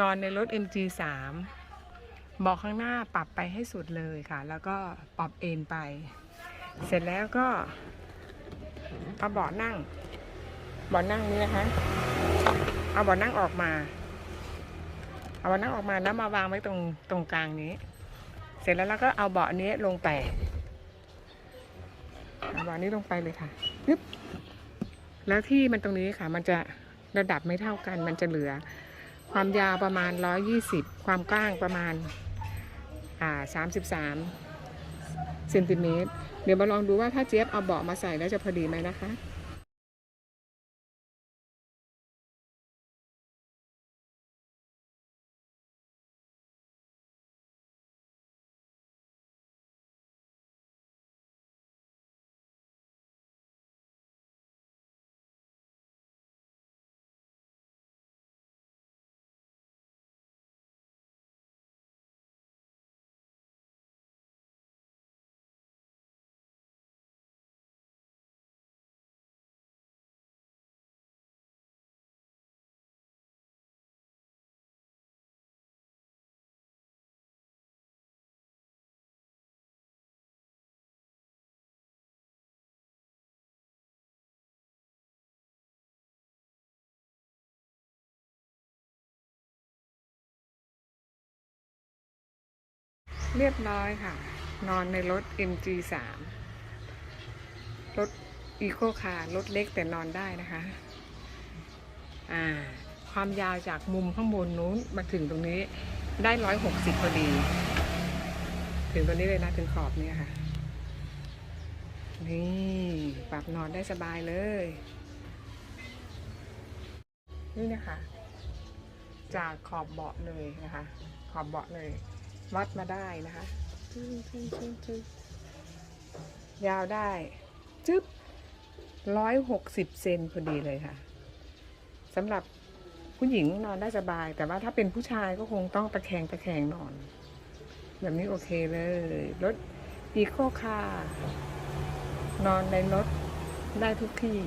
นอนในรถ MG3 เบอกข้างหน้าปรับไปให้สุดเลยค่ะ แล้วก็ปรับเอนไป เสร็จแล้วก็เอาเบาะนั่งเบาะนั่งนี้นะคะ เอาเบาะนั่งออกมา เอาเบาะนั่งออกมาแล้วมาวางไว้ตรงตรงกลางนี้ เสร็จแล้วเราก็เอาเบาะนี้ลงไปเอาเบาะนี้ลงไปเลยค่ะปึ๊บแล้วที่มันตรงนี้ค่ะ มันจะระดับไม่เท่ากัน มันจะเหลือ ความยาวประมาณ 120 ความกว้างประมาณอ่า33เซนติเมตรเดี๋ยวมาลองดูว่าถ้าเจี๊ยบเอาเบาะมาใส่แล้วจะพอดีไหมนะคะ เรียบร้อยค่ะ นอนในรถ MG3 รถอีโคคาร์รถเล็กแต่นอนได้นะคะ อ่า ความยาวจากมุมข้างบนนู้นมาถึงตรงนี้ได้ร้อยหกสิบพอดี ถึงตรงนี้เลยนะ ถึงขอบเนี่ยค่ะ นี่ปรับนอนได้สบายเลย นี่นะคะ จากขอบเบาะเลยนะคะ ขอบเบาะเลย วัดมาได้นะคะจึ๊งจึ๊งจึ๊งจึ๊งยาวได้จึ๊บร้อยหกสิบเซนพอดีเลยค่ะสำหรับผู้หญิงนอนได้สบาย แต่ว่าถ้าเป็นผู้ชายก็คงต้องตะแคงตะแคงนอน แบบนี้โอเคเลยรถอีโคคาร์นอนในรถได้ทุกที่